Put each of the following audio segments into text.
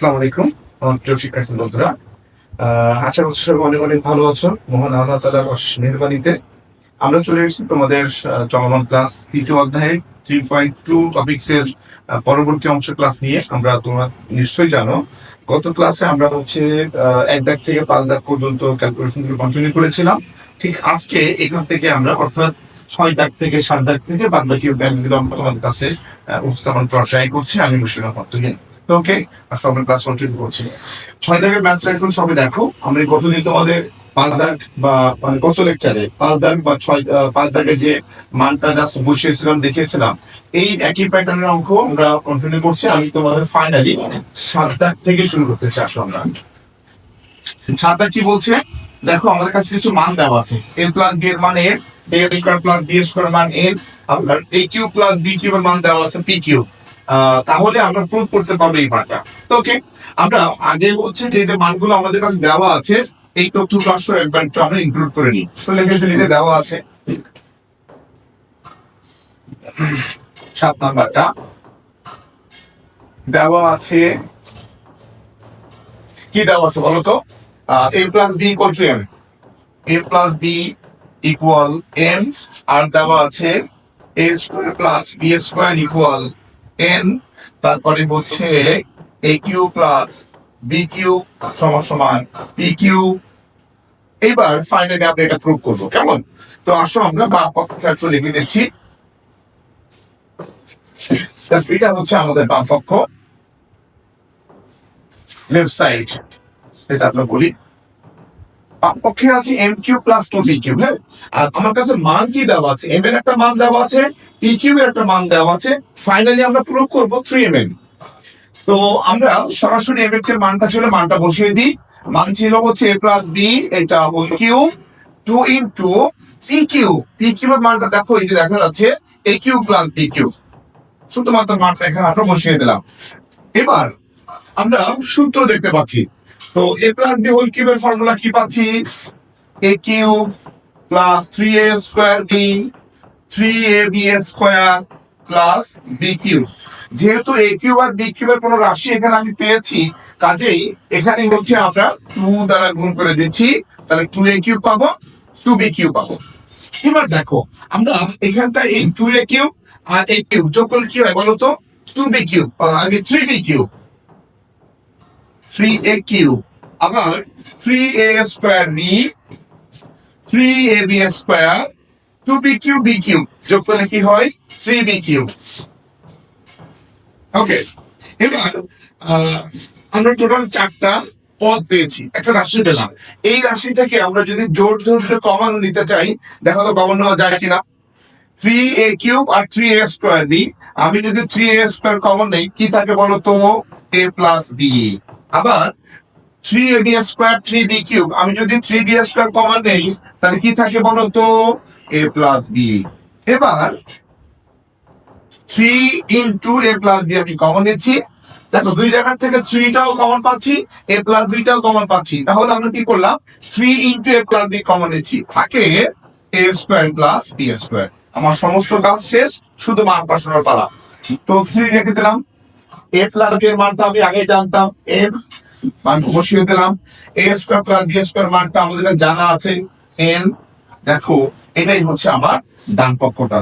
আসসালামু আলাইকুম। প্রিয় শিক্ষার্থী বন্ধুরা আশা করছি অনেক অনেক ভালো আছো। মহান আল্লাহ তালার অশেষ মেহরবানিতে আমরা চলে এসেছি তোমাদের চলমান ক্লাস তৃতীয় অধ্যায়ে থ্রি পয়েন্ট টু টপিক্স এর পরবর্তী অংশ ক্লাস নিয়ে। আমরা তোমরা নিশ্চয়ই জানো, গত ক্লাসে আমরা হচ্ছে এক দাগ থেকে পাঁচ দাগ পর্যন্ত ক্যালকুলেশনগুলো কন্টিনিউ করেছিলাম। ঠিক আজকে এখান থেকে আমরা, অর্থাৎ ছয় দাগ থেকে সাত দাগ থেকে বাদ বাকি ব্যাংকগুলো আমরা তোমাদের কাছে উপস্থাপন করার ট্রাই করছি। আমি মুর্শিদা পত্তগিন তো ওকে সবাই ক্লাস কন্টিনিউ করছি। ছয় দাগের ম্যাথটা এখন সবাই দেখো। আমরা গতদিন তোমাদের পাঁচ দাগ বা মানে গত লেকচারে পাঁচ দাগ বা ছয় পাঁচ দাগের যে মানটা জাস্ট বসিয়েছিলাম, দেখিয়েছিলাম, এই একই প্যাটার্নের অঙ্ক আমরা কন্টিনিউ করছি। আমি তোমাদের ফাইনালি সাত দাগ থেকে শুরু করতেছি আসো আমরা। সাত দাগ কি বলছে? দেখো, আমাদের কাছে কিছু মান দেওয়া আছে। এ প্লাস বি এর মান এর A square plus B square মান এর আপনার A cube plus B cube এর মান দেওয়া আছে পি কিউ তাহলে আমরা প্রুভ করতে পারব এই মানটা তো ওকে আমরা আগে হচ্ছে যে যে মানগুলো আমাদের কাছে দেওয়া আছে, এই তথ্যগুলো আসলে একবার আমরা ইনক্লুড করে নিই। তো ফেলি যে দেওয়া আছে। সাত নাম্বারটা। দেওয়া আছে, কি দেওয়া আছে বলো তো? A plus B equal to M A plus B equal M আর দেওয়া আছে A square plus B square equal N তারপরে হচ্ছে A cube plus B cube সমান পি কিউ এবার ফাইনালি আমরা এটা প্রুভ করব, কেমন? তো আসো আমরা বা পক্ষটা লিখে দিচ্ছি এটা হচ্ছে আমাদের বাম পক্ষ। লেফট সাইড এটা আমরা বলি। পক্ষে আছে M cube plus two B cube হ্যাঁ? আর আমার কাছে মান কি দেওয়া আছে? এম এর একটা মান দেওয়া আছে পি কিউ এর একটা মান দেওয়া আছে। ফাইনালি আমরা প্রুভ করব থ্রি এম এম তো আমরা সরাসরি এম এর মানটা ছিল, মানটা বসিয়ে দিই। মান ছিল হচ্ছে এ প্লাস বি এটা whole cube two into P Q P Q এর মানটা দেখো, এই যে দেখা যাচ্ছে A cube plus B cube শুধুমাত্র মানটা এখানে আমরা বসিয়ে দিলাম। এবার আমরা সূত্র দেখতে পাচ্ছি। তো এ প্লাস বি হোল কিউবের ফর্মুলা কি পাচ্ছি? A cube plus three A square B three A B square plus B cube যেহেতু এ কিউ আর বি কিউবের কোনো রাশি এখানে আমি পেয়েছি, কাজেই এখানে হচ্ছে আমরা টু দ্বারা গুণ করে দিচ্ছি, তাহলে টু এ কিউ পাবো টু বি কিউ পাবো। এবার দেখো, আমরা এখানটা এই টু এ কিউ আর এ কিউ যোগ করলে কি হয় বলো তো? টু বি কিউ আগে three B cube three A cube আবার three A square B three A B square two B cube B cube যোগ করলে কি হয়? থ্রি বি কিউ ওকে এবার আমরা টোটাল চারটা পদ পেয়েছি। একটা রাশি পেলাম। এই রাশি থেকে আমরা যদি জোর ধরে কমান নিতে চাই, দেখা তো কমান নেওয়া যায় কিনা? থ্রি এ কিউব আর থ্রি এ স্কোয়ার বি আমি যদি থ্রি এ স্কোয়ার কমন নেই, কি থাকে বলো তো? এ প্লাস বি আবার three A B square three B cube আমি যদি থ্রি বি স্কোয়ার কমন নেই, তাহলে কি থাকে বলো তো? এ প্লাস বি এবার three into A plus B আমি কমন নিচ্ছি। দেখো, দুই জায়গার থেকে থ্রিটাও কমন পাচ্ছি এ প্লাস বিটাও কমন পাচ্ছি। তাহলে আমরা কি করলাম? Three into A plus B common নিচ্ছি। থাকে A square plus B square আমার সমস্ত কাজ শেষ, শুধু মান বসানোর পালা। তো থ্রি রেখে দিলাম। এ প্লাস এর মানটা আমি আগে জানতাম এন মান বসিয়ে দিলাম A square plus B square মানটা আমাদের জানা আছে এন দেখো, এটাই হচ্ছে আমার ডান পক্ষটা।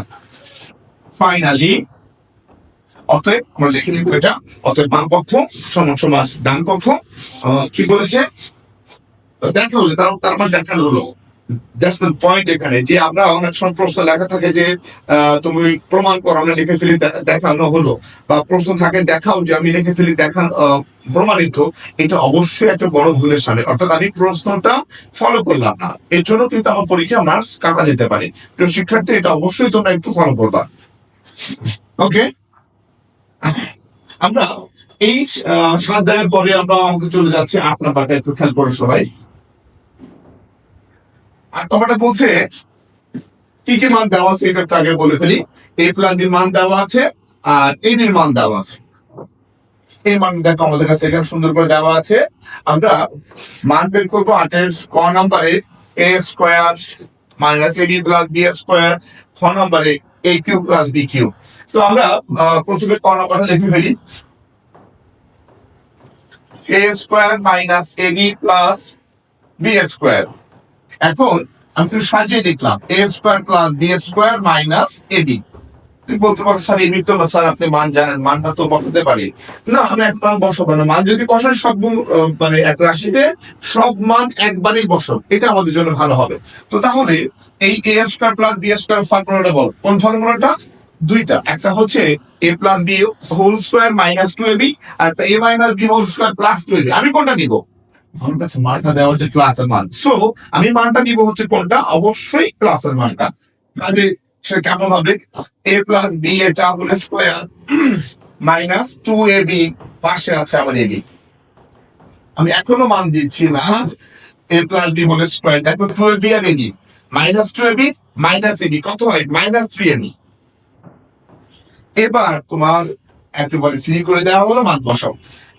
ফাইনালি অতএব আমরা লিখে নিব এটা, অতএব বাম পক্ষ, সমান সমান ডান পক্ষ কি বলেছে? দেখা হলো, তার তারপর দেখানো হলো। দ্যাটস দ্য পয়েন্ট এখানে, যে আমরা অনেক সময় প্রশ্ন লেখা থাকে যে তুমি প্রমাণ করো, আমরা লিখে ফেলি দেখানো হলো। বা প্রশ্ন থাকে, দেখাও যে আমি লিখে ফেলি দেখা প্রমাণিত। এটা অবশ্যই একটা বড় ভুলের সামনে। অর্থাৎ আমি প্রশ্নটা ফলো করলাম না। এর জন্য কিন্তু আমার পরীক্ষা মার্কস কাটা যেতে পারে। তো শিক্ষার্থী, এটা অবশ্যই তোমরা একটু ফলো করবা। ওকে আমরা এই সাত পরে আমরা চলে যাচ্ছি আপনার নাম্বারটা, একটু খেয়াল করো সবাই আট নাম্বারটা বলছে, কি কি মান দেওয়া আছে এটা আগে বলে ফেলি। এ প্লাস বি মান দেওয়া আছে আর এ বির মান দেওয়া আছে। এই মান দেখো আমাদের কাছে এখানে সুন্দর করে দেওয়া আছে। আমরা মান বের করব আটের ক নাম্বারে A square minus A B plus B square, খ নাম্বারে A cube plus B cube তো আমরা প্রথমে ক নাম্বারটা লিখে ফেলি। A square minus A B plus B square. এখন আমি একটু সাজিয়ে দেখলাম A square plus B square minus A B তুই বলতে পারো, স্যার এবির তো, স্যার, আপনি মান জানেন, মানটা তো বসাতে পারি। না, আমি এক মান বসাবো না। মান যদি বসাই, সব মানে এক রাশিতে সব মান একবারেই বসো এটা আমাদের জন্য ভালো হবে। তো তাহলে এই A square plus B square ফর্মুলাটা বল। কোন ফর্মুলাটা দুইটা। একটা হচ্ছে A plus B whole square minus two AB R A minus B whole square plus two AB আমি কোনটা নিব? সো আমি মানটা নিব হচ্ছে কোনটা? অবশ্যই ক্লাসের মানটা। তাহলে সেটা কেমন হবে? এ প্লাস বি এটা whole square minus two A B পাশে আছে আমার এ বি আমি এখনও মান দিচ্ছি না। A plus B whole square দেখো two A B R A B minus two A B minus A B কত হয়? মাইনাস থ্রি এ বি এবার তোমার একেবারে ফ্রি করে দেওয়া হলো, মান বসাও।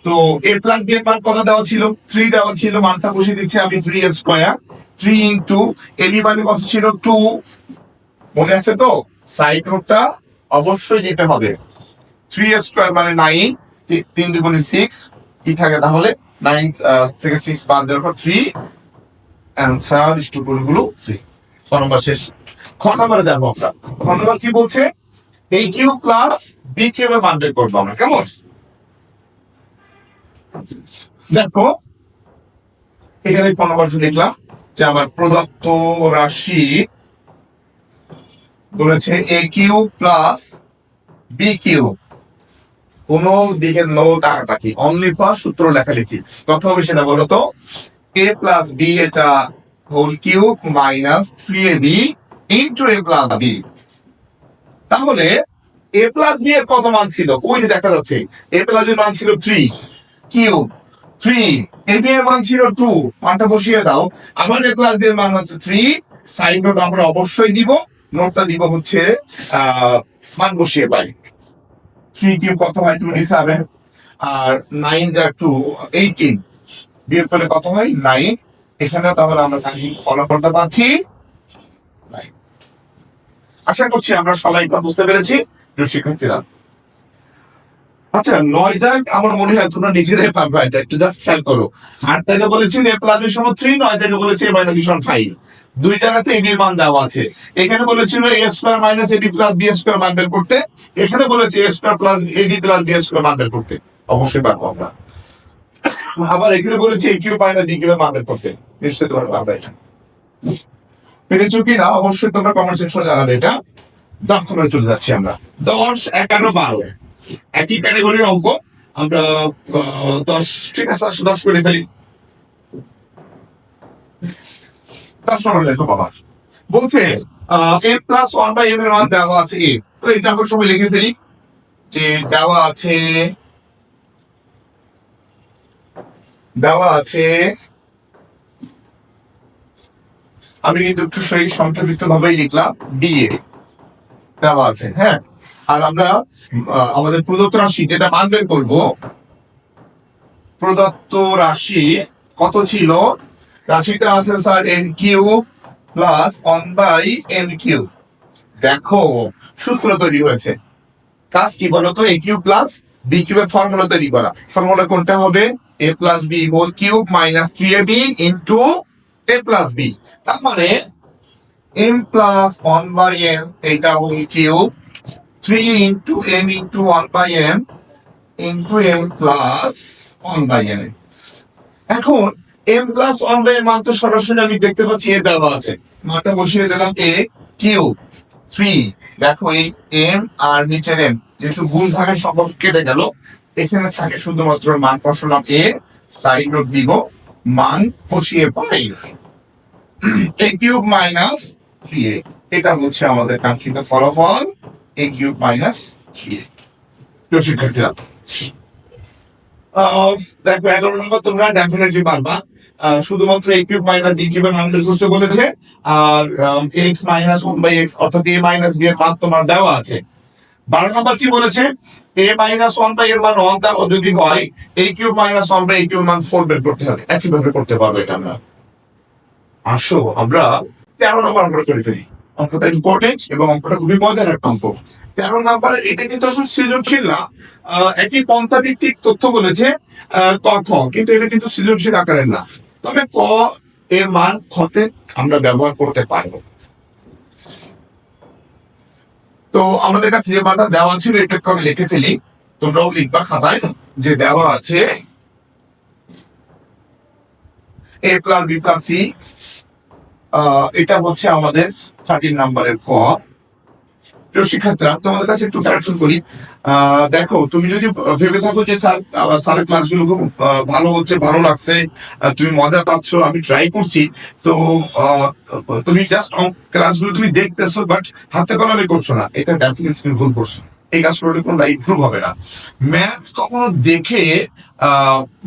তো এ প্লাস বি মান কত দেওয়া ছিল? থ্রি দেওয়া ছিল, মানটা বসিয়ে দিচ্ছি আমি three square three into A B মানে কত ছিল? টু মনে আছে তো? সাইড নোটটা অবশ্যই দিতে হবে। থ্রি স্কোয়ার মানে নাইন তিন দুগুণে সিক্স কি থাকে তাহলে? নাইন থেকে সিক্স বাদ দেওয়ার পর থ্রি অ্যান্সার স্টুকুলগুলো থ্রি ছ নম্বর শেষ। খ নম্বরে যাব আমরা। খ নম্বর কি বলছে? এই কিউ প্লাস বি কিউ এর মান বের করব আমরা। কেমন? দেখো, এখানে নম্বর লিখলাম যে আমার প্রদত্ত রাশি বলেছে A cube plus B cube. কোন দিকে নো টাকাটাকি অনলি ফর সূত্র লেখালেখি। কত হবে সেটা বলো তো এ প্লাস বি এটা whole cube minus three A B into A plus B তাহলে এ প্লাস বি এর কত মান ছিল? ওই যে দেখা যাচ্ছে এ প্লাস বি মান ছিল থ্রি কিউব। থ্রি এর মান ছিল টু বসিয়ে দাও। মান হচ্ছে থ্রি সাইড নোট আমরা অবশ্যই দিব। নোটটা দিব হচ্ছে মান বসিয়ে পাই। থ্রি কিউব কত হয়? আর নাইন যা টু এইটিন বিয়োগ করলে কত হয়? নাইন এখানে তাহলে আমরা ফলাফলটা পাচ্ছি। আশা করছি আমরা সবাই বুঝতে পেরেছি। শিক্ষার্থীরা আচ্ছা নয় দাগ আমার মনে হয় তোমরা নিজেরাই পারবে এটা, একটু জাস্ট খেয়াল করো। আট দাগে বলেছি এ প্লাস বি থ্রি নয় দাগে বলেছি এ মাইনাস বি ফাইভ দুই জায়গাতে এ বির মান দেওয়া আছে। এখানে বলেছিল A square minus A B plus B square মান বের করতে। এখানে বলেছে A square plus A B plus B square মান বের করতে। অবশ্যই পারব আমরা। আবার এখানে বলেছি A cube minus B cube মান বের করতে। নিশ্চয়ই তোমরা পারবে এটা। পেরেছ কি না অবশ্যই তোমরা কমেন্ট সেকশনে জানাবে এটা। দশ নম্বরে চলে যাচ্ছি আমরা। দশ এগারো বারো। একই ক্যাটাগরির অঙ্ক। আমরা দশ, ঠিক আছে, দশ করে ফেলি। দশ নম্বর দেখো বাবা। বলছে A plus one by M এর মান দেওয়া আছে এ তো এটা আমরা লিখে ফেলি যে দেওয়া আছে দেওয়া আছে, আমি কিন্তু একটু সেই সংক্ষিপ্ত ভাবেই লিখলাম ডিএ দেওয়া আছে হ্যাঁ? আর আমরা আমাদের প্রদত্ত রাশি যেটা মান বের করব, প্রদত্ত রাশি কত ছিল? রাশিটা আছে sir N cube plus one by N cube দেখো, সূত্র তৈরি হয়েছে। কাজ কি বলতো? A cube plus B cube এর ফর্মুলা তৈরি করা। ফর্মুলা কোনটা হবে? A plus B whole cube minus three A B into A plus B তার মানে M plus one by M এটা whole cube. Three into M into one by M into M plus one by M এখন M plus one by এর মান তো সরাসরি আমি দেখতে পাচ্ছি এ দেওয়া আছে। মানটা বসিয়ে দিলাম এ কিউ থ্রি দেখো এই এম আর নিচের এম যেহেতু গুণ থাকে সম্পর্ক কেটে গেল, এখানে থাকে শুধুমাত্র মান বসালাম এ সাইড নোট দিব, মান বসিয়ে পাই A cube minus three A এটা হচ্ছে আমাদের কাঙ্ক্ষিত ফলাফল। এ কিউব মাইনাস থ্রি প্রিয় শিক্ষার্থীরা দেখো, এগারো নম্বর তোমরা ডেফিনেটলি পারবা। শুধুমাত্র এ কিউব মাইনাস বি কিউবের মান করতে বলেছে। আর X minus one by X অর্থাৎ এ মাইনাস বি এর মান তোমার দেওয়া আছে। বারো নম্বর কি বলেছে? এ মাইনাস ওয়ান বাই এর মান ওয়ান যদি হয় A cube minus one by A cube মান ফোর বের করতে হবে। একইভাবে করতে পারব এটা আমরা। আসো, আমরা তেরো নম্বর আমরা করে ফেলি। অঙ্কটা ইম্পর্টেন্ট এবং অঙ্কটা খুবই মজার একটা অঙ্ক। তেরো নাম্বার এটা কিন্তু আসলে সৃজনশীল না। একই পন্থা ভিত্তিক তথ্য বলেছে ক, খ, কিন্তু এটা কিন্তু সৃজনশীল আকারের না। তবে ক এর মান খতে আমরা ব্যবহার করতে পারব। তো আমাদের কাছে যে মানটা দেওয়া ছিল, এটা আমি লিখে ফেলি। তোমরাও লিখবা খাতায় যে দেওয়া আছে, A plus B plus C এটা হচ্ছে আমাদের থার্টিন নাম্বারের ক। প্রিয় শিক্ষার্থীরা, তোমাদের কাছে একটু কারেকশন করি। দেখো, তুমি যদি ভেবে থাকো যে স্যার স্যারের ক্লাসগুলো খুব ভালো হচ্ছে, ভালো লাগছে তুমি মজা পাচ্ছ, আমি ট্রাই করছি, তো তুমি জাস্ট ক্লাসগুলো তুমি দেখতেছো বাট হাতে কলমে করছ না। এটা ডেফিনেটলি ভুল করছ। এই কাজ করলে কোনো ইমপ্রুভ হবে না। ম্যাথ কখনো দেখে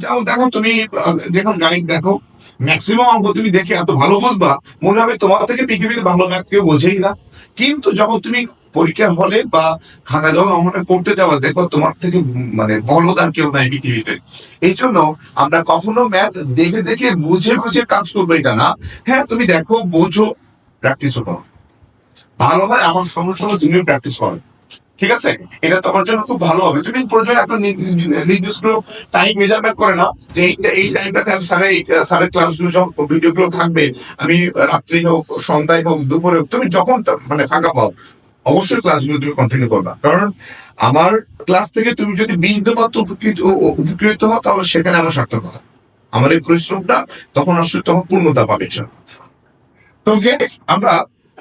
যেমন দেখো, তুমি যখন গাণিত দেখো। ম্যাক্সিমাম অঙ্ক তুমি দেখে এত ভালো বুঝবা, মনে হবে তোমার থেকে পৃথিবীর ভালো ম্যাথ কেউ বোঝেই না। কিন্তু যখন তুমি পরীক্ষা হলে বা খাতা যখন অঙ্কটা করতে যাওয়া, দেখো তোমার থেকে মানে বলদ আর কেউ নাই পৃথিবীতে। এই জন্য আমরা কখনো ম্যাথ দেখে দেখে বুঝে বুঝে কাজ করব এটা না। হ্যাঁ তুমি দেখো, বোঝো প্র্যাকটিসও করো। ভালো হয়, আমার সমস্যা তুমিও প্র্যাকটিস করো। ঠিক আছে? এটা তোমার জন্য খুব ভালো হবে। তুমি প্রয়োজন একটা নির্দিষ্ট টাইম মেজারমেন্ট করে নাও যে এই টাইমটাতে আমি স্যারের এই স্যারের ক্লাসগুলো যখন ভিডিওগুলো থাকবে, আমি রাত্রি হোক, সন্ধ্যায় হোক, দুপুরে হোক, তুমি যখন মানে ফাঁকা পাও, অবশ্যই ক্লাসগুলো তুমি কন্টিনিউ করবা। কারণ আমার ক্লাস থেকে তুমি যদি বিন্দু মাত্র উপকৃত উপকৃত হও, তাহলে সেখানে আমার সার্থকতা আমার এই পরিশ্রমটা তখন আসলে তখন পূর্ণতা পাবে তো আমরা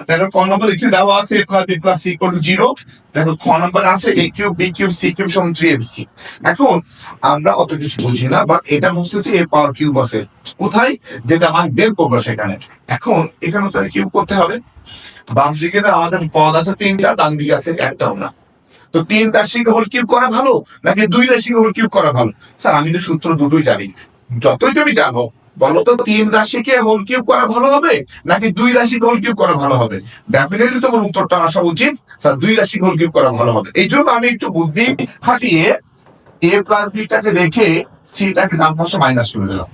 দেখো ক নম্বর লিখছে দেওয়া আছে, A plus, B plus, C equal to zero দেখো খ নম্বর আছে, A cube, B cube, C cube সমান থ্রি এবিসি এখন আমরা অত কিছু বুঝি না বাট এটা বুঝতেছি এ পাওয়ার কিউব আছে। কোথায়? যেটা আমার বের করব সেখানে। এখন এখানে তো কিউব করতে হবে। বাম দিকে আমাদের পদ আছে তিনটা, ডান দিকে আছে একটাও না। তো তিন রাশিকে হোল কিউব করা ভালো, নাকি দুই রাশিকে হোল কিউব করা ভালো? স্যার, আমি তো সূত্র দুটোই জানি। যতই তুমি জানো বলো তো তিন রাশিকে হোল কিউব করা ভালো হবে নাকি দুই রাশিকে হোল কিউব করা ভালো হবে? ডেফিনেটলি তোমার উত্তরটা আসা উচিত। স্যার, দুই রাশিকে হোল কিউব করা ভালো হবে। এই জন্য আমি একটু বুদ্ধি খাটিয়ে এ প্লাস বিটাকে রেখে সিটাকে ডান পাশে মাইনাস করে দিলাম।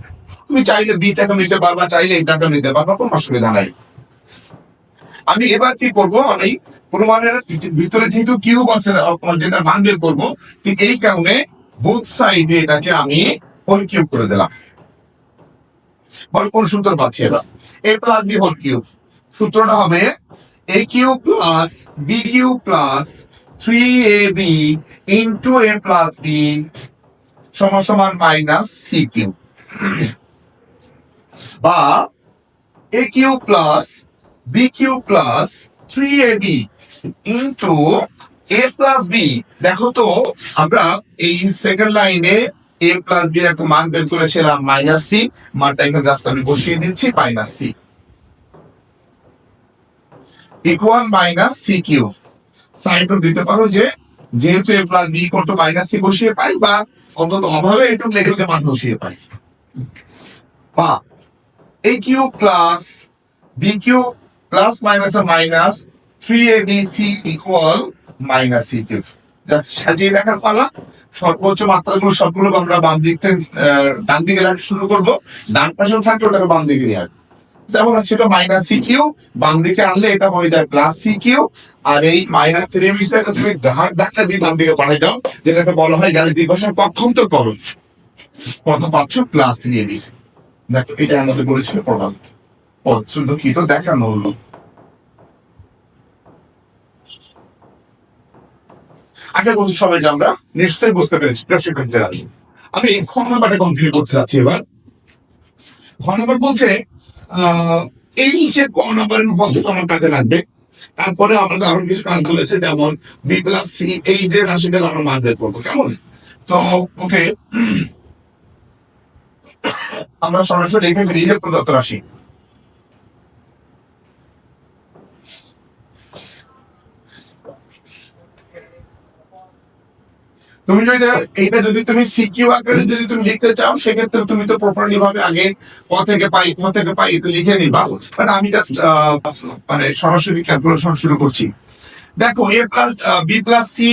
তুমি চাইলে বিটাকে নিতে পারবা, চাইলে এটাকে নিতে পারবা, কোনো অসুবিধা নাই। আমি এবার কি করব, আমি প্রমাণের ভিতরে যেহেতু কিউব আছে যেটা মান বের করব, ঠিক এই কারণে বোথ সাইডে এটাকে আমি হোল কিউব করে দিলাম। বল কোন সূত্র পাচ্ছি? এবার। A plus B whole cube সূত্রটা হবে A cube plus B cube plus three A B into A plus B সমান সমান মাইনাস সি কিউব বা A cube plus B cube plus three A B into A plus B দেখো তো আমরা এই second লাইনে এ প্লাস বি এর একটা মান বের করেছিলাম মাইনাস সি মানটা এখানে জাস্ট আমি বসিয়ে দিচ্ছি minus C equal minus C cube side দিতে পারো যে, যেহেতু এ প্লাস বি করতো মাইনাস সি বসিয়ে পাই বা অন্তত অভাবে একটু লেখে মান বসিয়ে পাই। বা A cube plus B cube plus minus minus three A B C equal minus C cube just সাজিয়ে রাখার পালা। সর্বোচ্চ মাত্রাগুলো সবগুলো আমরা বাম দিক থেকে ডান দিকে রাখা শুরু করব। ডান পাশেও থাকলে ওটাকে বাম দিকে নিয়ে আসব যেমন ছিল মাইনাস সি কিউ বাম দিকে আনলে এটা হয়ে যায় প্লাস সি কিউ আর এই মাইনাস থ্রি বিসটাকে তুমি ঘাট ধাক্কা দিয়ে বাম দিকে পাঠাই দাও, যেটাকে বলা হয় গাণিতিক ভাষায় পক্ষান্তর করো কত পাচ্ছ প্লাস থ্রি এবিস দেখো, এটা আমাদের বলেছিল প্রভাব শুধু কি তো দেখানো হলো। আশা করছি সবাই যে আমরা নিশ্চয়ই বুঝতে পেরেছি প্রশিক্ষকদের আমি খ নাম্বারটা কন্টিনিউ করতে যাচ্ছি এবার। খ নাম্বার বলছে এই যে ক নাম্বারের পদ্ধতি আমার কাজে লাগবে। তারপরে আমরা আরও কিছু কাজ বলেছে, যেমন বি প্লাস সি এই যে রাশিটা আমরা মান বের করব। কেমন? তো ওকে আমরা সরাসরি লিখে ফেলি যে প্রদত্ত রাশি। তুমি যদি এইটা যদি তুমি সিকিউ আকারে যদি তুমি লিখতে চাও, সেক্ষেত্রে তুমি তো প্রপারলি ভাবে আগে ক থেকে পাই ক থেকে পাই এটা লিখে নিবা। বাট আমি জাস্ট মানে সরাসরি ক্যালকুলেশন শুরু করছি। দেখো A plus B plus C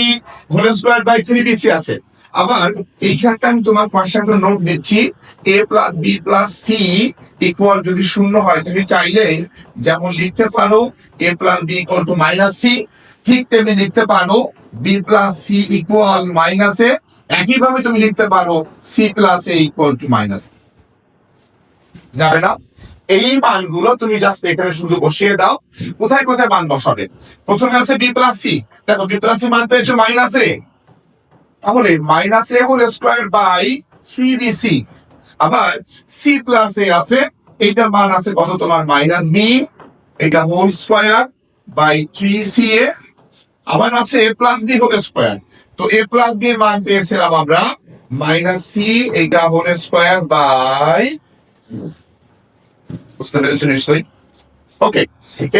whole square by three BC আছে। আবার এইখানটা আমি তোমার একটা নোট দিচ্ছি। A plus B plus C equal যদি শূন্য হয়, তুমি চাইলে যেমন লিখতে পারো A plus B equal to minus C ঠিক তেমনি লিখতে পারো। B plus C equal minus A একইভাবে তুমি লিখতে পারো C plus A equal to minus যাবে না? এই মানগুলো তুমি জাস্ট এখানে শুধু বসিয়ে দাও। কোথায় কোথায় মান বসাবে? প্রথমে আছে বি প্লাস সি দেখো বি প্লাস সি মান পেয়েছ মাইনাস এ তাহলে minus A whole square by three B C আবার সি প্লাস এ আছে, এইটার মান আছে কত তোমার? মাইনাস বি এটা whole square by three C A আবার আছে A plus B whole square তো এ প্লাস বি মান পেয়েছিলাম আমরা মাইনাস সি এইটা হোল স্কোয়ার বাই বুঝতে পেরেছ নিশ্চয়ই? ওকে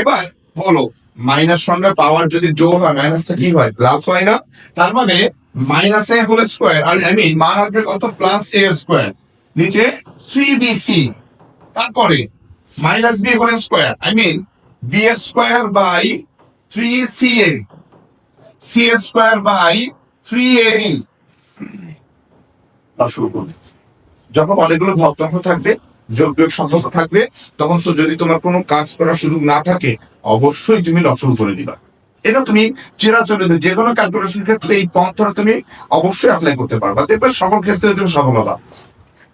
এবার বলো মাইনাস সঙ্গে পাওয়ার যদি যোগ হয় মাইনাসটা কি হয়? প্লাস হয় না? তার মানে মাইনাস এ হোল স্কোয়ার আর আই মিন মান আসবে কত? প্লাস এ স্কোয়ার নিচে থ্রি বি সি তারপরে minus B whole square I mean B square by three C A C square by three শুরু করবে। যখন অনেকগুলো ভগ্নাংশ থাকবে যোগ বিয়োগ সম্পর্ক থাকবে, তখন তো যদি তোমার কোনো কাজ করার সুযোগ না থাকে, অবশ্যই তুমি লসন করে দিবা। এটা তুমি চিরাচরিত যে কোনো ক্যালকুলেশন ক্ষেত্রে এই পন্থটা তুমি অবশ্যই অ্যাপ্লাই করতে পারবা। দেখবে সকল ক্ষেত্রে তুমি সফল হবা।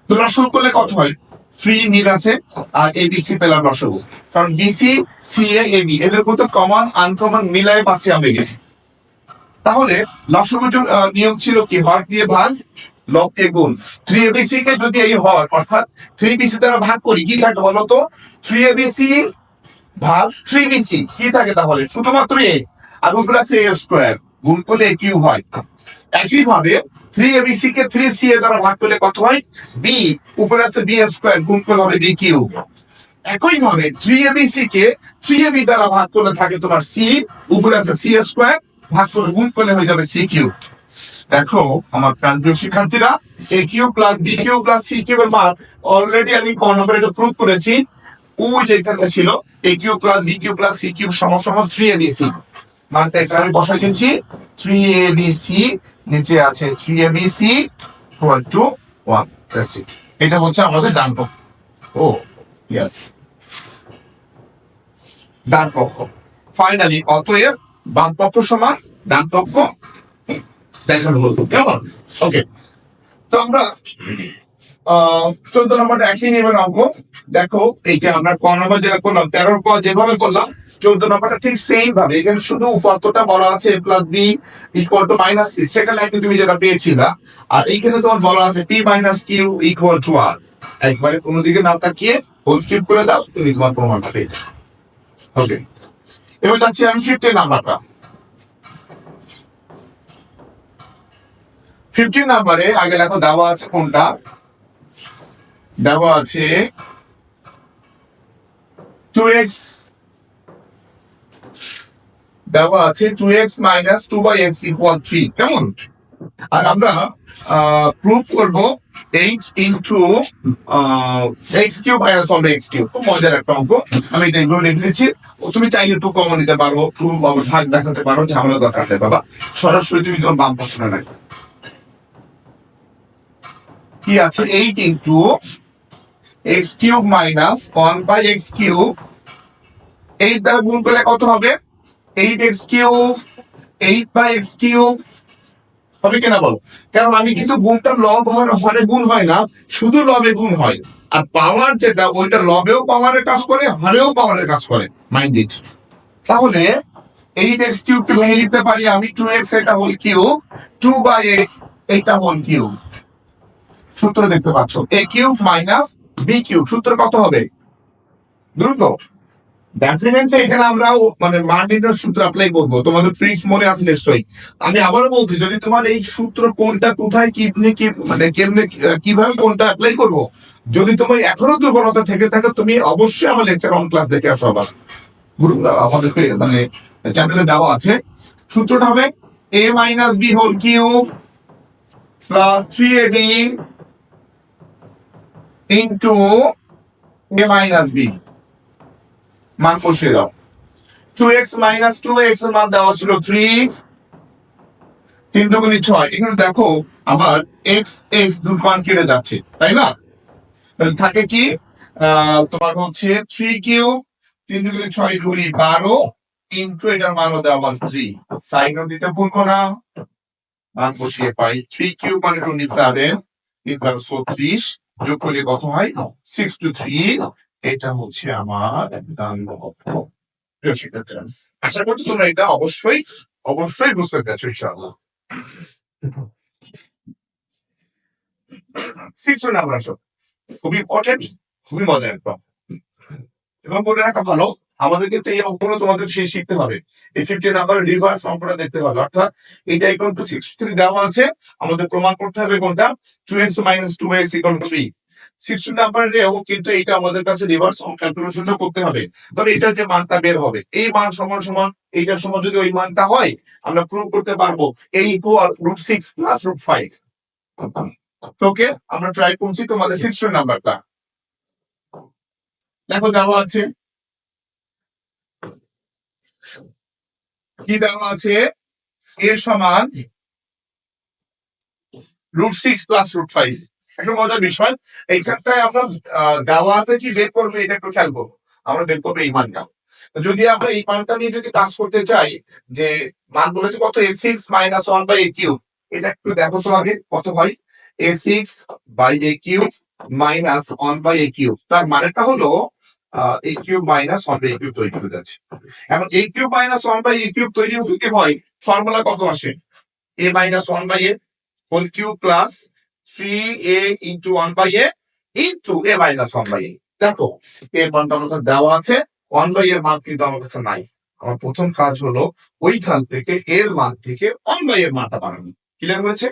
তো লসন করলে কত হয়? থ্রি মিল আছে আর এবিসি পেলাম লসগু কারণ বিসি সি এ এবি এদের মধ্যে কমন আনকমন মিলায় পাচ্ছি আমরা গেছি। তাহলে লসগুর নিয়ম ছিল কি? হর দিয়ে ভাগ, লব এ গুণ। থ্রি এবিসি কে যদি এই হর, অর্থাৎ থ্রি বিসি দ্বারা ভাগ করি, কি থাকে বলতো থ্রি এবিসি ভাগ থ্রি বিসি কি থাকে তাহলে? শুধুমাত্র এ আর উপরে আছে এ স্কোয়ার গুণ করলে এ কিউ হয়। একইভাবে থ্রি এবিসি কে থ্রি সি এ দ্বারা ভাগ করলে কত হয়? বি উপরে আছে বি স্কোয়ার গুণ করলে হবে বি কিউ একই একইভাবে থ্রি এবিসি কে থ্রি এবি দ্বারা ভাগ করলে থাকে তোমার সি উপরে আছে সি স্কোয়ার ভাগ করে গুণ করলে হয়ে যাবে সি কিউ দেখো, আমার প্রান্তীয় শিক্ষার্থীরা A cube plus B cube plus C cube এর মান অলরেডি আমি ক নম্বরে এটা প্রুভ করেছি। ওই যে এখানে ছিল A cube plus B cube plus C cube সমান থ্রি এ বি সি মানটা এখানে আমি বসাই দিচ্ছি থ্রি এ বি সি নিচে আছে three A B C equal to one এটা হচ্ছে আমাদের ডান পক্ষ। ও ইয়েস ডান পক্ষ। ফাইনালি অতএব বাম পক্ষ সমান, ডান পক্ষ দেখানো হলো। কেমন? ওকে তো আমরা চোদ্দ নম্বরটা একই নিয়মে অঙ্ক দেখো, এই যে আমরা ক নম্বর যেটা করলাম, তেরোর পর যেভাবে করলাম, চোদ্দ নম্বরটা ঠিক সেম ভাবে এখানে শুধু উপাত্তটা বলা আছে plus B equal to minus C second লাইনে তুমি যেটা পেয়েছিলা, আর এইখানে তোমার বলা আছে P minus Q equal to আর একবারে কোনো দিকে না তাকিয়ে হোল কিউব করে দাও, তুমি তোমার প্রমাণটা পেয়ে যাও ওকে এবার যাচ্ছি আমি ফিফটিন নাম্বারটা ফিফটিন নাম্বারে আগে লেখো, দেওয়া আছে কোনটা? দেওয়া আছে টু এক্স দেওয়া আছে two x minus two by x equal three কেমন? আর আমরা প্রুভ করব H into x cube minus one x cube খুব মজার একটা অঙ্ক। আমি এটা এগুলো লিখে দিচ্ছি। তুমি চাইলে একটু কমন নিতে পারো আবার ভাগ দেখাতে পারো, ঝামেলা দরকার নেই, বাবা। সরাসরি তুমি তোমার বাম পছন্দ নাই কি আছে? Eight into x cube minus one by x cube eight দ্বারা গুণ করলে কত হবে? Eight x cube eight by x cube হবে কিনা বল? কারণ আমি কিন্তু গুণটা লব হরে গুণ হয় না, শুধু লবে গুণ হয়। আর পাওয়ার যেটা, ওইটা লবেও পাওয়ারের কাজ করে, হরেও পাওয়ারের কাজ করে। মাইন্ড ইট তাহলে এইট এক্স কিউবকে ভেঙে দিতে পারি আমি টু এক্স এটা whole cube two by x এইটা হোল কিউব সূত্র দেখতে পাচ্ছ A cube minus B cube সূত্র কত হবে? দ্রুত ডেফিনেটলি এখানে আমরা মানে নির্ণয়ের সূত্র অ্যাপ্লাই করব। তোমাদের ট্রিক্স মনে আছে নিশ্চয়ই। আমি আবারও বলছি, যদি তোমার এই সূত্র কোনটা, কোথায়, কি কি মানে কেমনে কীভাবে কোনটা অ্যাপ্লাই করব, যদি তোমার এখনও দুর্বলতা থেকে থাকে, তুমি অবশ্যই আমার লেকচার অন ক্লাস দেখে আসো আবার। গ্রুপ আমাদের মানে চ্যানেলে দেওয়া আছে। সূত্রটা হবে A minus B whole cube plus three A B into A minus B মান বসিয়ে দাও। টু এক্স মাইনাস টু এক্সের মান দেওয়া ছিল থ্রি তিন দুগুণি ছয়। এখানে দেখো, আমার এক্স এক্স দুটো মান কেটে যাচ্ছে, তাই না? তাহলে থাকে কি? তোমার হচ্ছে থ্রি কিউ তিন দুগুণি ছয় দুগুণি বারো ইন্টু এটার মানও দেওয়া থ্রি সাইনও দিতে ভুলবো না। মান বসিয়ে পাই থ্রি কিউ মানে টোয়েন্টি সেভেন তিন বারো ছত্রিশ যোগ করলে কত হয়? সিক্স টু থ্রি এটা হচ্ছে আমার আশা করছি তোমরা এটা অবশ্যই অবশ্যই বুঝতে পেরেছ, ইনশাআল্লাহ। আসো খুবই ইম্পর্টেন্ট খুবই বলে রাখা ভালো, আমাদের এই তোমাদের শিখতে হবে। এই ফিফটি নাম্বার রিভার্স অঙ্কটা দেখতে হবে, অর্থাৎ এইটা ইকুয়াল টু সিক্স দেওয়া আছে, আমাদের প্রমাণ করতে হবে কোনটা? Two x minus two x equal to three sixty নাম্বারেও কিন্তু এইটা আমাদের কাছে রিভার্স ক্যালকুলেশনটা করতে হবে। তবে এটার যে মানটা বের হবে, এই মান সমান সমান এইটার সমান যদি ওই মানটা হয়, আমরা প্রুভ করতে পারব এই equal root six plus root five okay, আমরা ট্রাই করছি তোমাদের সিক্সটি নাম্বারটা দেখো দেওয়া আছে। কি দেওয়া আছে? এর সমান root six plus root five একটা মজার বিষয়। এইখানটায় আমরা দেওয়া আছে কি বের করবে, এটা একটু খেয়াল করব। আমরা বের করব এই মানটা। যদি আমরা এই মানটা নিয়ে যদি কাজ করতে চাই, যে মান বলেছে কত? A six minus one by A cube এটা একটু দেখো তো আগে কত হয়? A six by A cube minus one by A cube তার মানেটা হলো A cube minus one by A cube তৈরি হয়ে যাচ্ছে। এখন A cube minus one by A cube তৈরি হতে হয়? ফর্মুলা কত আসে? A minus one by A whole cube plus three A into one by A into A minus one by A দেখো এর মানটা আমার কাছে দেওয়া আছে ওয়ান বাই এর মান কিন্তু আমার কাছে নাই। আমার প্রথম কাজ হলো ওইখান থেকে এর মান থেকে ওয়ান বাই এর মানটা বানানো ক্লিয়ার হয়েছে?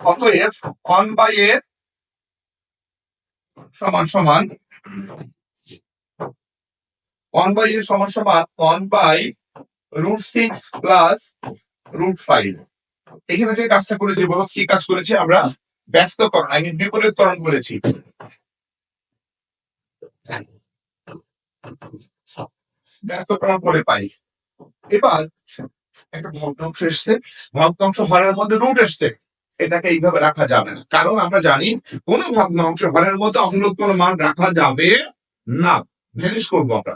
অতএব ওয়ান বাই এর সমান সমান ওয়ান বাই এর সমান সমান one by root six plus root five এখানে যে কাজটা করেছি, বলো কি কাজ করেছি? আমরা ব্যস্তকরণ আই মিন বিপরীতকরণ করেছি ব্যস্তকরণ করে পাই। এবার একটা ভগ্নাংশ এসছে। ভগ্নাংশ হরের মধ্যে রুট এসছে। এটাকে এইভাবে রাখা যাবে না। কারণ আমরা জানি, কোন ভগ্নাংশ হরের মধ্যে কোন মান রাখা যাবে না। ভ্যানিশ করব আমরা।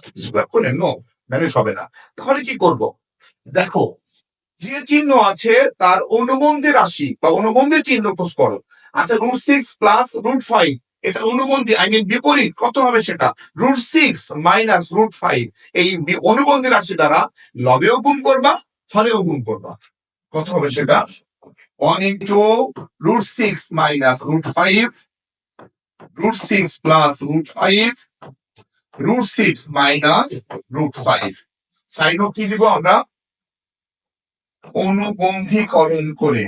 করে নো ভ্যানিশ হবে না। তাহলে কি করব? দেখো যে চিহ্ন আছে, তার অনুবন্ধী রাশি বা অনুবন্ধী চিহ্ন খোঁজ করো। আচ্ছা root six plus root five এটা অনুবন্ধী আই মিন বিপরীত, কত হবে সেটা? Root six minus root five এই অনুবন্ধী রাশি দ্বারা লবেও গুণ করবা হরেও গুণ করবা। কত হবে সেটা? One into root six minus root five root six plus root five root six minus root five সাইনও কি দিব আমরা? অনুবন্ধীকরণ করে।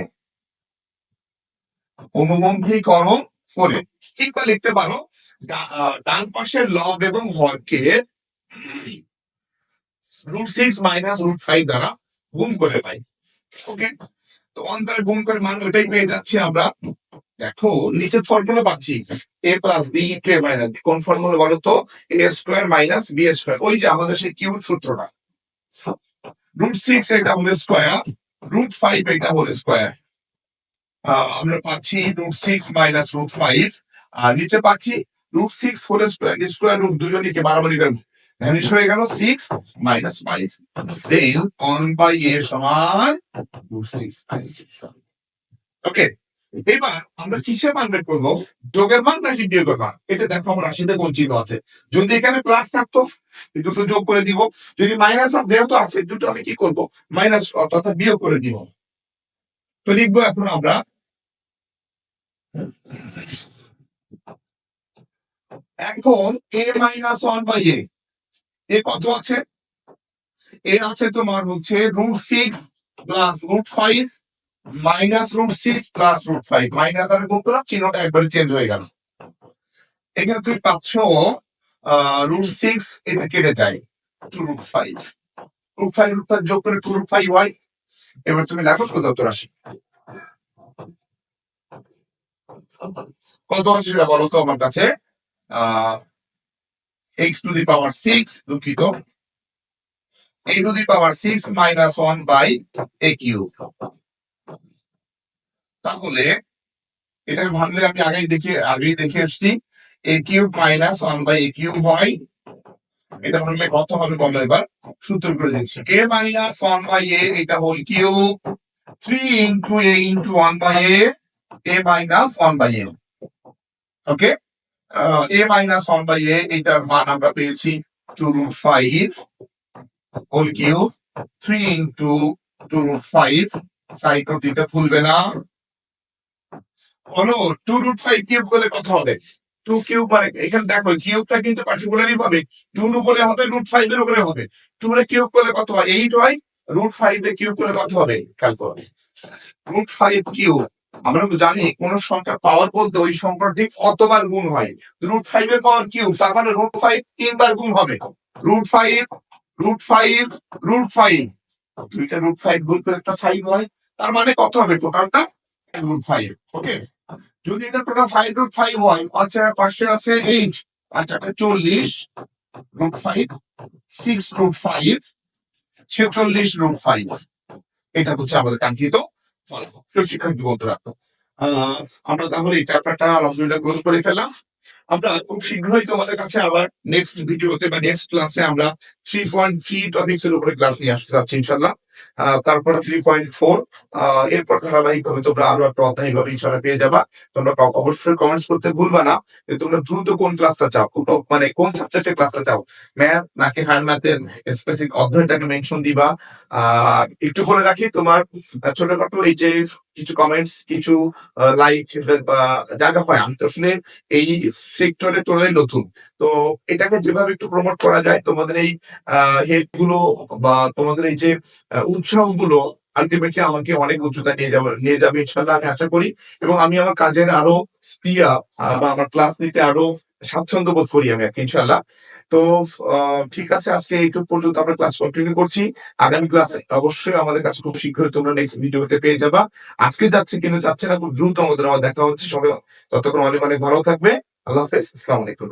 অনুবন্ধীকরণ করে। কিংবা লিখতে পারো? ডান পাশের লব এবং হরকে root six minus root five দ্বারা গুণ করে পাই। ওকে তো অন দ্বারা গুণ করে মান ওইটাই পেয়ে যাচ্ছি আমরা। দেখো, নিচের ফর্মুলা পাচ্ছি। A plus B into A minus কোন ফর্মুলা বলো তো? A square minus B square ওই যে আমাদের সেই কিউট সূত্রটা। রুট সিক্স এটা হোল স্কোয়ার রুট ফাইভ এটা হোল স্কোয়ার আমরা পাচ্ছি root six minus root five আর নিচে পাচ্ছি root six whole square square root দুজনকে মারামারি করেন ভ্যানিশ হয়ে গেল six minus five then one by A সমান রুট সিক্স ওকে এবার আমরা কিসের মান বের করব? যোগের মান নাকি বিয়োগের মান? এটা দেখো, আমার রাশিতে কোন চিহ্ন আছে। যদি এখানে প্লাস থাকতো দুটো যোগ করে দিব। যদি মাইনাস যেহেতু আছে দুটো আমি কি করব? মাইনাস অর্থাৎ বিয়োগ করে দিব। তো লিখব এখন আমরা, এখন A minus one by A A কত আছে? এ আছে তোমার হচ্ছে root six plus root five minus root six plus root five minus আর গুণ করলাম, চিহ্নটা একবারে চেঞ্জ হয়ে গেল। এখানে তুমি পাচ্ছ রুট সিক্স এটা কেটে যায় two root five root five root five যোগ করে টু রুট ফাইভ হয় এবার তুমি লেখো কত উত্তর আসে। কত আসে সেটা বলো তো আমার কাছে। X to the power six দুঃখিত। a to the power six minus one by A cube তাহলে এটাকে ভাঙলে আমি আগেই দেখে আগেই দেখে এসছি A cube minus one by A cube হয়। এটা ভাঙলে কত হবে বলো এবার? সূত্র করে দিচ্ছি। A minus one by A এটা whole cube. Three into A into one by A A minus one by A okay A minus one by A এটার মান আমরা পেয়েছি two root five whole cube. Three into two root five side দিতে ভুলবে না। হলো two root five cube করলে কত হবে। টু কিউব মানে এখানে দেখো কিউবটা কিন্তু পার্টিকুলারই হবে টু উপরে হবে রুট ফাইভ এর উপরে হবে। টু এর কিউব করলে কত হয়? এইট হয় রুট ফাইভ এর কিউব করলে কত হবে? খেয়াল করো। রুট ফাইভ কিউব আমরা তো জানি কোন সংখ্যা পাওয়ার বলতে ওই সংখ্যার ঠিক কতবার গুণ হয়। রুট ফাইভ এর পাওয়ার কিউব তার মানে রুট ফাইভ তিনবার গুণ হবে। Root five root five root five দুইটা রুট ফাইভ গুণ করে একটা ফাইভ হয়, তার মানে কত হবে টোটালটা যদি এটা টোটাল ফাইভ রুট ফাইভ হয় আচ্ছা পাশে আছে এইট আচ্ছা চল্লিশ root five six root five ছেচল্লিশ রুট ফাইভ এটা হচ্ছে আমাদের কাঙ্ক্ষিত আমরা তাহলে এই ফেললাম। আমরা খুব শীঘ্রই কাছে আবার নেক্সট ভিডিওতে বা নেক্সট ক্লাসে আমরা থ্রি পয়েন্ট থ্রি টপিক্স এর উপরে ক্লাস নিয়ে আসতে যাচ্ছি ইনশাল্লাহ তারপর থ্রি পয়েন্ট ফোর এরপর ধারাবাহিকভাবে তোমরা আরও একটা অধ্যায় ভাবে ইনশাল্লাহ পেয়ে যাবা। তোমরা অবশ্যই কমেন্টস করতে ভুলবা না যে তোমরা দ্রুত কোন ক্লাসটা চাও মানে কোন সাবজেক্টের ক্লাসটা চাও। ম্যাথ নাকি হায়ার ম্যাথের স্পেসিফিক অধ্যায়টাকে মেনশন দিবা। একটু বলে রাখি, তোমার ছোটখাটো এই যে কিছু কমেন্টস কিছু লাইক বা যা যা হয়, আমি তো আসলে এই সেক্টরে চলে নতুন। তো এটাকে যেভাবে একটু প্রমোট করা যায়, তোমাদের এই হেল্পগুলো বা তোমাদের এই যে উৎসাহগুলো আলটিমেটলি আমাকে অনেক উচ্চতা নিয়ে যাবে নিয়ে যাবে ইনশাল্লাহ আমি আশা করি। এবং আমি আমার কাজের আরও স্পিয়া বা আমার ক্লাস নিতে আরও স্বাচ্ছন্দ্য বোধ করি আমি ইনশাল্লাহ তো ঠিক আছে, আজকে এইটুকু পর্যন্ত আমরা ক্লাস কন্টিনিউ করছি। আগামী ক্লাসে অবশ্যই আমাদের কাছে খুব শীঘ্রই তোমরা নেক্সট ভিডিওতে পেয়ে যাবা। আজকে যাচ্ছে কিন্তু যাচ্ছে না, খুব দ্রুত আমাদের আবার দেখা হচ্ছে। সবাই ততক্ষণ অনেক অনেক ভালো থাকবে। আল্লাহ হাফেজ। আসসালামু আলাইকুম।